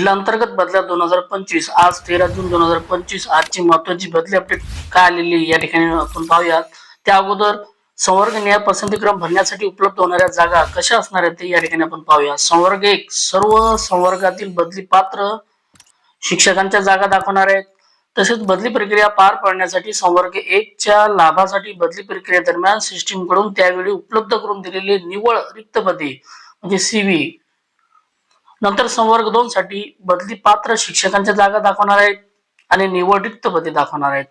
जिल्हा अंतर्गत बदल्या दोन हजार पंचवीस आज तेरा जून दोन हजार पंचवीस आजची महत्वाची बदली अपडेट काय आलेली या ठिकाणी आपण पाहूयात. त्या अगोदर संवर्ग न्याय पसंतीक्रम भरण्यासाठी उपलब्ध होणाऱ्या जागा कशा असणार आहेत ते या ठिकाणी आपण पाहूया. संवर्ग एक सर्व संवर्गातील बदली पात्र शिक्षकांच्या जागा दाखवणार आहेत. तसेच बदली प्रक्रिया पार पाडण्यासाठी संवर्ग एक च्या लाभासाठी बदली प्रक्रियेदरम्यान सिस्टीमकडून त्यावेळी उपलब्ध करून दिलेले निव्वळ रिक्त पदे म्हणजे सीव्ही नंतर संवर्ग दोन साठी बदली पात्र शिक्षकांच्या जागा दाखवणार आहेत आणि निवड रिक्त पदे दाखवणार आहेत.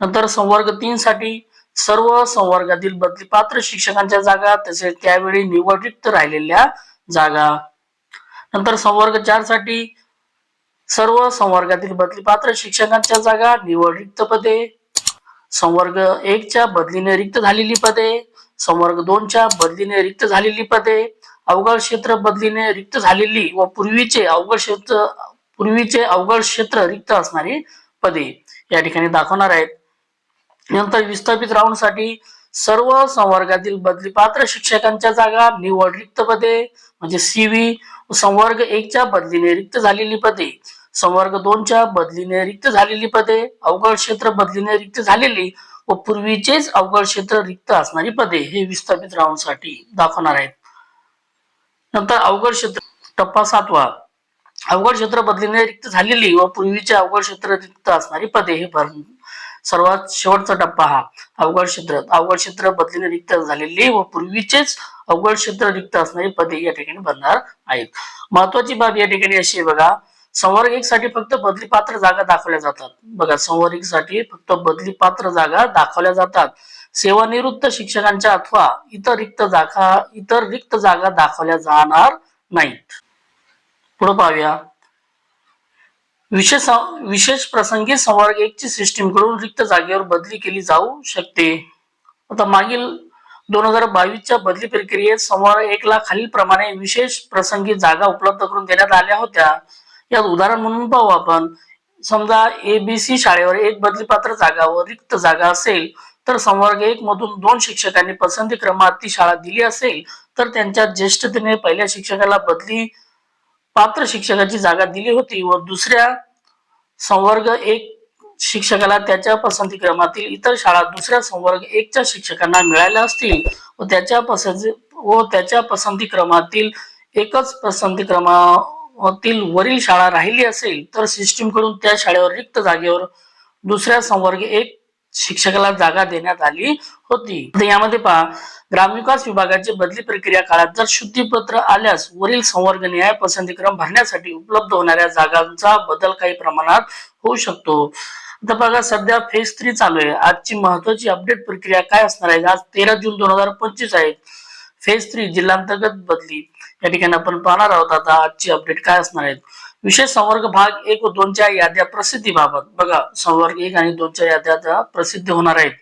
नंतर संवर्ग तीन साठी सर्व संवर्गातील बदली पात्र शिक्षकांच्या जागा तसेच त्यावेळी निवड रिक्त राहिलेल्या जागा. नंतर संवर्ग चारसाठी सर्व संवर्गातील बदली पात्र शिक्षकांच्या जागा निवड रिक्त पदे. संवर्ग एकच्या बदलीने रिक्त झालेली पदे. संवर्ग दोनच्या बदलीने रिक्त झालेली पदे. अवघड क्षेत्र बदलीने रिक्त झालेली व पूर्वीचे अवघड क्षेत्र पूर्वीचे अवघड क्षेत्र रिक्त असणारी पदे या ठिकाणी दाखवणार आहेत. नंतर विस्थापित राऊंडसाठी सर्व संवर्गातील बदली पात्र शिक्षकांच्या जागा निवड रिक्त पदे म्हणजे सीव्ही संवर्ग एकच्या बदलीने रिक्त झालेली पदे संवर्ग दोनच्या बदलीने रिक्त झालेली पदे अवघड क्षेत्र बदलीने रिक्त झालेली व पूर्वीचेच अवघड क्षेत्र रिक्त असणारी पदे हे विस्थापित राऊंडसाठी दाखवणार आहेत. नंतर अवघड क्षेत्र टप्पा सातवा. अवघड क्षेत्र बदलीने रिक्त झालेली व पूर्वीचे अवघड क्षेत्र रिक्त असणारी पदे हे भर सर्वात शेवटचा टप्पा हा. अवघड क्षेत्र अवघड क्षेत्र बदलीने रिक्त झालेली व पूर्वीचेच अवघड क्षेत्र रिक्त असणारी पदे या ठिकाणी भरणार आहेत. महत्वाची बाब या ठिकाणी अशी आहे बघा संवर्ग एक साठी फक्त बदली पात्र जागा दाखवल्या जातात. बघा संवर्ग एक साठी फक्त बदली पात्र जागा दाखवल्या जातात. सेवानिवृत्त शिक्षकांच्या अथवा इतर रिक्त जागा इतर रिक्त जागा दाखवल्या जाणार नाहीत. पुढे पाहूया. विशेष विशेष प्रसंगी संवर्ग एक ची सिस्टीमकडून रिक्त जागेवर बदली केली जाऊ शकते. आता मागील दोन हजार बावीसच्या बदली प्रक्रियेत संवर्ग एक ला खालील प्रमाणे विशेष प्रसंगी जागा उपलब्ध करून देण्यात आल्या होत्या. यात उदाहरण म्हणून पाहू आपण. समजा एबीसी शाळेवर एक बदली पात्र जागा व रिक्त जागा असेल तर संवर्ग एक मधून दोन शिक्षकांनी पसंती क्रमात ती शाळा दिली असेल तर त्यांच्या ज्येष्ठतेने पहिल्या शिक्षकाला बदली पात्र शिक्षकाची जागा दिली होती व दुसऱ्या संवर्ग एक शिक्षकाला त्याच्या पसंती क्रमातील इतर शाळा दुसऱ्या संवर्ग एकच्या शिक्षकांना मिळाल्या असतील व त्याच्या पसंती व त्याच्या पसंती क्रमातील एकच पसंती क्रमा तील वरील शाळा राहिली असेल तर सिस्टीमकडून त्या शाळेवर रिक्त जागेवर दुसऱ्या संवर्ग एक शिक्षकाला जागा देण्यात आली होती. यामध्ये पहा ग्रामविकास विभागाची बदली प्रक्रिया काळात जर शुद्धीपत्र आल्यास वरील संवर्ग न्याय पसंतीक्रम भरण्यासाठी उपलब्ध होणाऱ्या जागांचा बदल काही प्रमाणात होऊ शकतो. आता बघा सध्या फेज थ्री चालू आहे. आजची महत्वाची अपडेट प्रक्रिया काय असणार आहे? आज तेरा जून दोन हजार पंचवीस आहे. फेज थ्री जिल्हांतर्गत बदली. या ठिकाणी आपण पाहणार आहोत. आता आजची अपडेट काय असणार आहेत विशेष संवर्ग भाग एक व दोनच्या याद्या प्रसिद्धीबाबत बघा संवर्ग एक आणि दोनच्या याद्या प्रसिद्ध होणार आहेत.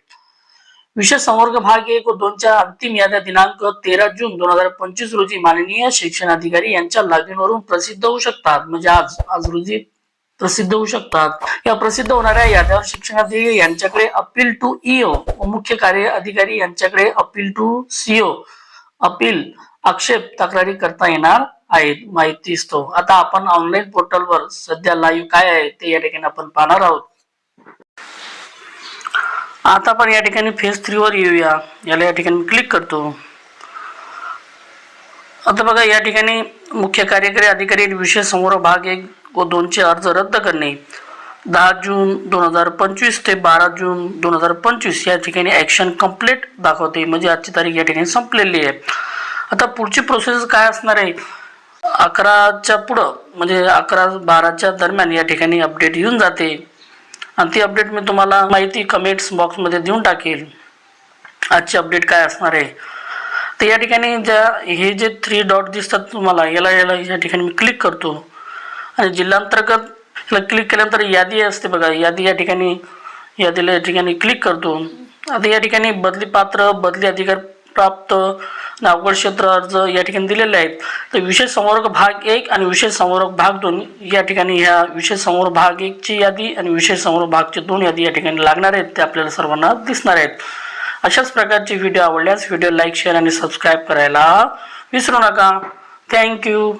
विशेष संवर्ग भाग एक व दोनच्या अंतिम याद्या दिनांक तेरा जून दोन हजार पंचवीस रोजी माननीय शिक्षण अधिकारी यांच्या लागणीवरून प्रसिद्ध होऊ शकतात. म्हणजे आज आज रोजी प्रसिद्ध होऊ शकतात. या प्रसिद्ध होणाऱ्या याद्यावर शिक्षणाधिकारी यांच्याकडे अपील टू ईओ व मुख्य कार्य अधिकारी यांच्याकडे अपील टू सीओ अपील आक्षेप तक्रारी करता येणार आहेत माहिती असतो आता आपण ऑनलाईन पोर्टलवर सध्या लाईव्ह काय आहे ते या ठिकाणी आपण पाहणार आहोत. आता आपण या ठिकाणी फेज थ्री वर येऊया. याला या ठिकाणी क्लिक करतो. आता बघा या ठिकाणी मुख्य कार्यकारी अधिकारी विशेष समोर भाग एक व दोनचे अर्ज रद्द करणे. दहा जून दोन हजार पंचवीस ते बारा जून दोन हजार पंचवीस या ठिकाणी ॲक्शन कंप्लीट दाखवते. म्हणजे आजची तारीख या ठिकाणी संपलेली आहे. आता पुढची प्रोसेस काय असणार आहे? अकराच्या पुढं म्हणजे अकरा बाराच्या दरम्यान या ठिकाणी अपडेट येऊन जाते. आणि ती अपडेट मी तुम्हाला माहिती कमेंट्स बॉक्समध्ये देऊन टाकेल. आजची अपडेट काय असणार आहे? तर या ठिकाणी ज्या हे जे थ्री डॉट दिसतात तुम्हाला याला याला या ठिकाणी मी क्लिक करतो. आणि जिल्हांतर्गत याला क्लिक केल्यानंतर यादी असते बघा यादी या ठिकाणी यादीला या ठिकाणी क्लिक करतो. आता या ठिकाणी बदली पात्र बदली अधिकार प्राप्त आणि अवघड क्षेत्र अर्ज या ठिकाणी दिलेले आहेत. तर विशेष संवर्ग भाग एक आणि विशेष संवर्ग भाग दोन या ठिकाणी ह्या विशेष संवर्ग भाग एकची यादी आणि विशेष संवर्ग भागची दोन यादी या ठिकाणी लागणार आहेत ते आपल्याला सर्वांना दिसणार आहेत. अशाच प्रकारचे व्हिडिओ आवडल्यास व्हिडिओ लाईक शेअर आणि सबस्क्राईब करायला विसरू नका. थँक्यू